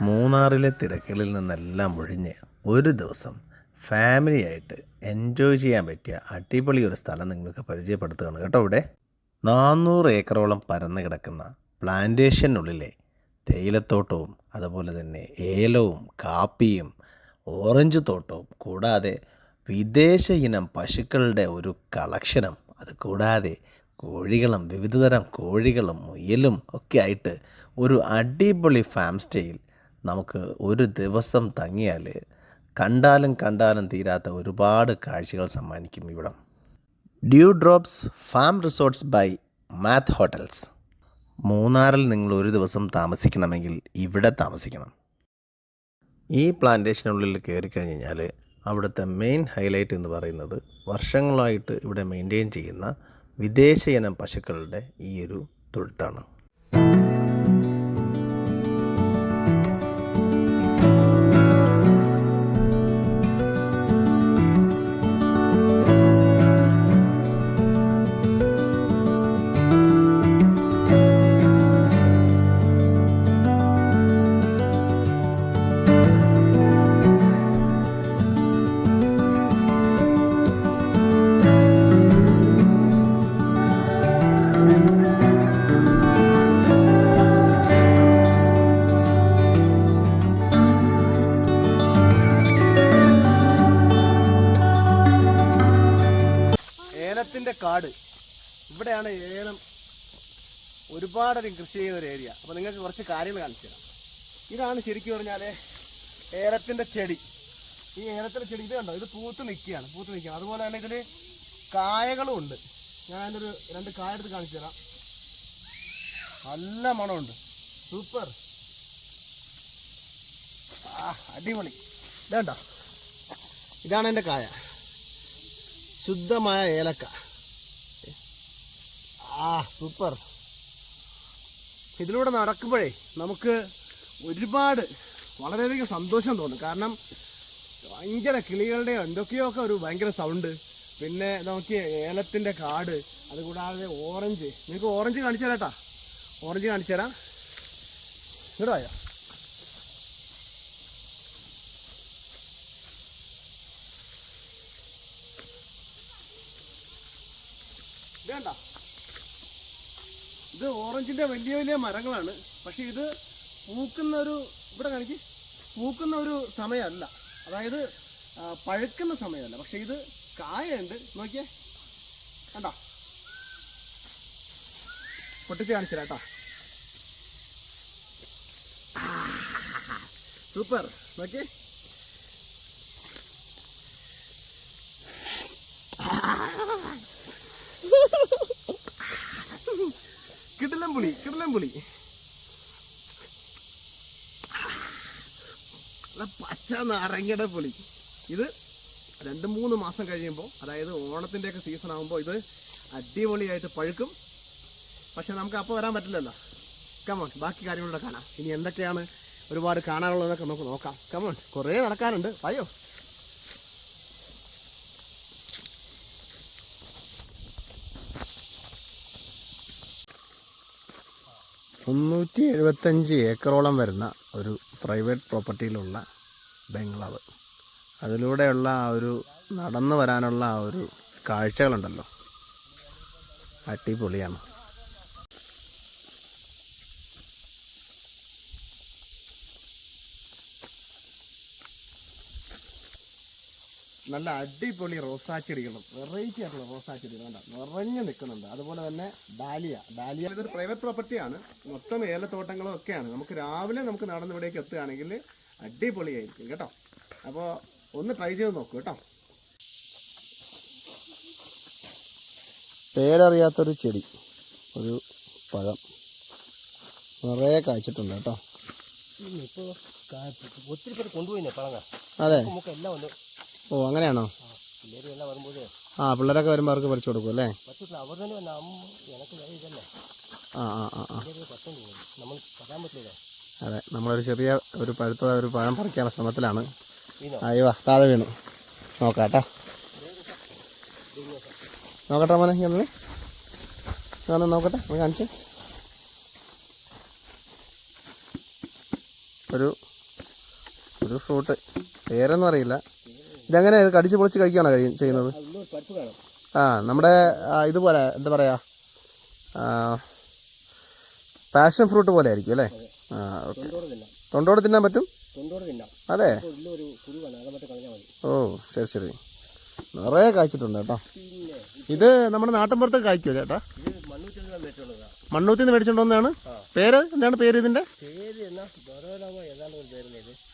മൂന്നാറിലെ തിരക്കുകളിൽ നിന്നെല്ലാം ഒഴിഞ്ഞ് ഒരു ദിവസം ഫാമിലി ആയിട്ട് എൻജോയ് ചെയ്യാൻ പറ്റിയ അടിപൊളി ഒരു സ്ഥലം നിങ്ങൾക്ക് പരിചയപ്പെടുത്തുകയാണ് കേട്ടോ ഇവിടെ. നാനൂറ് ഏക്കറോളം പരന്നു കിടക്കുന്ന പ്ലാന്റേഷനുള്ളിലെ തേയിലത്തോട്ടവും അതുപോലെ തന്നെ ഏലവും കാപ്പിയും ഓറഞ്ച് തോട്ടവും കൂടാതെ വിദേശ ഇനം പശുക്കളുടെ ഒരു കളക്ഷനും അത് കൂടാതെ കോഴികളും വിവിധതരം കോഴികളും മുയലും ഒക്കെ ആയിട്ട് ഒരു അടിപൊളി ഫാം സ്റ്റേയിൽ നമുക്ക് ഒരു ദിവസം തങ്ങിയാൽ കണ്ടാലും കണ്ടാലും തീരാത്ത ഒരുപാട് കാഴ്ചകൾ സമ്മാനിക്കും ഇവിടം. Dew drops farm resorts by math hotels മൂന്നാറിൽ നിങ്ങൾ ഒരു ദിവസം താമസിക്കണമെങ്കിൽ ഇവിടെ താമസിക്കണം. ഈ പ്ലാന്റേഷനുള്ളിൽ കയറി കഴിഞ്ഞ് കഴിഞ്ഞാൽ അവിടുത്തെ മെയിൻ ഹൈലൈറ്റ് എന്ന് പറയുന്നത് വർഷങ്ങളായിട്ട് ഇവിടെ മെയിന്റെയിൻ ചെയ്യുന്ന വിദേശ ഇനം പശുക്കളുടെ ഈ ഒരു തൊഴുത്താണ്. ഇവിടെയാണ് ഏലം ഒരുപാടധികം കൃഷി ചെയ്യുന്ന ഒരു ഏരിയ അപ്പോൾ നിങ്ങൾക്ക് കുറച്ച് കാര്യങ്ങൾ കാണിച്ചു തരാം. ഇതാണ് ശരിക്കും പറഞ്ഞാൽ ഏലത്തിന്റെ ചെടി. ഈ ഏലത്തിന്റെ ചെടി ഇത് കണ്ടോ? ഇത് പൂത്ത് നിൽക്കുകയാണ് പൂത്ത് നിൽക്കുകയാണ്. അതുപോലെ തന്നെ ഇതിൽ കായകളും ഉണ്ട്. ഞാൻ അതിന്റെ ഒരു രണ്ട് കായ എടുത്ത് കാണിച്ചു തരാം. നല്ല മണമുണ്ട്. സൂപ്പർ ആ അടിപൊളി. ഇതാണ്ടോ ഇതാണ് എന്റെ കായ. ശുദ്ധമായ ഏലക്ക. ആ സൂപ്പർ. ഇതിലൂടെ നടക്കുമ്പോഴേ നമുക്ക് ഒരുപാട് വളരെയധികം സന്തോഷം തോന്നും. കാരണം ഭയങ്കര കിളികളുടെ എന്തൊക്കെയോ ഒക്കെ ഒരു ഭയങ്കര സൗണ്ട് പിന്നെ നമുക്ക് ഏലത്തിന്റെ കാട് അതുകൂടാതെ ഓറഞ്ച് നിങ്ങൾക്ക് ഓറഞ്ച് കാണിച്ചു തരാം കേട്ടാ ഓറഞ്ച് കാണിച്ചു തരാം. ഇങ്ങോട്ട് വായോ. ഇത് ഓറഞ്ചിന്റെ വലിയ വലിയ മരങ്ങളാണ്. പക്ഷെ ഇത് പൂക്കുന്ന ഒരു ഇവിടെ കാണിക്ക്. പൂക്കുന്ന ഒരു സമയമല്ല. അതായത് പഴുക്കുന്ന സമയമല്ല. പക്ഷെ ഇത് കായുണ്ട് നോക്കിയേ. കണ്ടോ? പൊട്ടിച്ച് കാണിച്ചില്ല കേട്ടോ സൂപ്പർ. നോക്കിയേ. പുളി കിടലൻ പുളി. പച്ച നാരങ്ങയുടെ പുളി. ഇത് രണ്ട് മൂന്ന് മാസം കഴിയുമ്പോൾ അതായത് ഓണത്തിന്റെ ഒക്കെ സീസൺ ആകുമ്പോൾ ഇത് അടിപൊളിയായിട്ട് പഴുക്കും. പക്ഷെ നമുക്ക് അപ്പോൾ വരാൻ പറ്റില്ലല്ലോ. കമോൺ ബാക്കി കാര്യങ്ങളൊക്കെ കാണാം. ഇനി എന്തൊക്കെയാണ് ഒരുപാട് കാണാനുള്ളതൊക്കെ നമുക്ക് നോക്കാം. കമോൺ കുറേ നടക്കാനുണ്ട്. അയ്യോ. മുന്നൂറ്റി എഴുപത്തഞ്ച് ഏക്കറോളം വരുന്ന ഒരു പ്രൈവറ്റ് പ്രോപ്പർട്ടിയിലുള്ള ബംഗ്ലാവ്. അതിലൂടെയുള്ള ആ ഒരു നടന്നു വരാനുള്ള ആ ഒരു കാഴ്ചകളുണ്ടല്ലോ. അടിപൊളിയാണ്. നല്ല അടിപൊളി റോസാ ചെടികളും. വെറൈറ്റി ആയിട്ടുള്ള റോസാ ചെടികൾ കണ്ട? നിറഞ്ഞു നിൽക്കുന്നുണ്ട്. അതുപോലെ തന്നെ ഡാലിയ. ഡാലിയ ഇതൊരു പ്രൈവറ്റ് പ്രോപ്പർട്ടിയാണ് മൊത്തം ഏലത്തോട്ടങ്ങളും ഒക്കെയാണ്. നമുക്ക് രാവിലെ നമുക്ക് നടന്ന് ഇവിടേക്ക് എത്തുകയാണെങ്കിൽ അടിപൊളിയായിരിക്കും കേട്ടോ. അപ്പോൾ ഒന്ന് ട്രൈ ചെയ്ത് നോക്കൂ കേട്ടോ. പേരറിയാത്തൊരു ചെടി. ഒരു പഴം. നിറയെ കായ്ച്ചിട്ടുണ്ട് കേട്ടോ. ഇപ്പോൾ ഒത്തിരി പേര് കൊണ്ടുപോയിന്നെ പഴങ്ങ അതെ. നമുക്ക് എല്ലാം ഉണ്ട് ഓ അങ്ങനെയാണോ? ആ പിള്ളേരൊക്കെ വരുമ്പോൾ അവർക്ക് പറിച്ചു കൊടുക്കും അല്ലേ? ആ ആ ആ അതെ നമ്മളൊരു ചെറിയ ഒരു പഴുത്ത ഒരു പഴം പറിക്കാനുള്ള ശ്രമത്തിലാണ്. അയ്യോ താഴെ വീണു. നോക്കാട്ടോ നോക്കട്ടെ മോനെ ഇങ്ങനെ ഞാൻ നോക്കട്ടെ ഒന്ന് കാണിച്ച്. ഒരു ഒരു ഫ്രൂട്ട്. പേരൊന്നും അറിയില്ല. ഇതെങ്ങനെ ഇത് കടിച്ച് പൊളിച്ച് കഴിക്കുകയാണോ കഴിയും ചെയ്യുന്നത്? ആ നമ്മുടെ ഇതുപോലെ എന്താ പറയുക പാഷൻ ഫ്രൂട്ട് പോലെ ആയിരിക്കും അല്ലേ? ആ ഓക്കെ. തൊണ്ടോട് തിന്നാൻ പറ്റും? അതെ. ഓ ശരി ശരി. നിറയെ കായ്ച്ചിട്ടുണ്ട് കേട്ടോ. ഇത് നമ്മുടെ നാട്ടിൻപുറത്ത് കായ്ക്കുമോ ചേട്ടാ? മണ്ണൂത്തിൽ നിന്ന് മേടിച്ചോണ്ട് പേര്? എന്താണ് പേര് ഇതിന്റെ?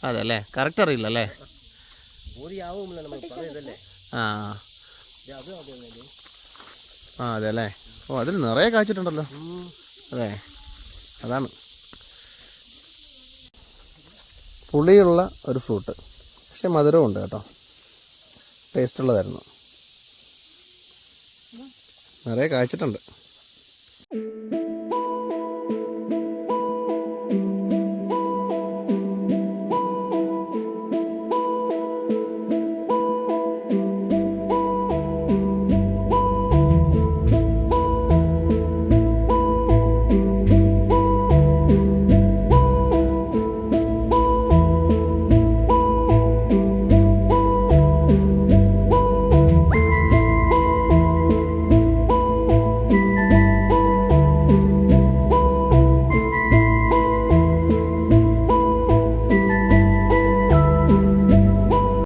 അതെ അല്ലേ? കറക്റ്റ് അറിയില്ല അല്ലേ? ആ. അത് ആ അല്ലേ? ഓ അതിൽ നിറയെ കാച്ചിട്ടുണ്ടല്ലോ. അതെ. അതാണ്. പുളിയുള്ള ഒരു ഫ്രൂട്ട്. പക്ഷെ മധുരമുണ്ട് കേട്ടോ. ടേസ്റ്റ് ഉള്ളതായിരുന്നു. നിറയെ കായ്ച്ചിട്ടുണ്ട്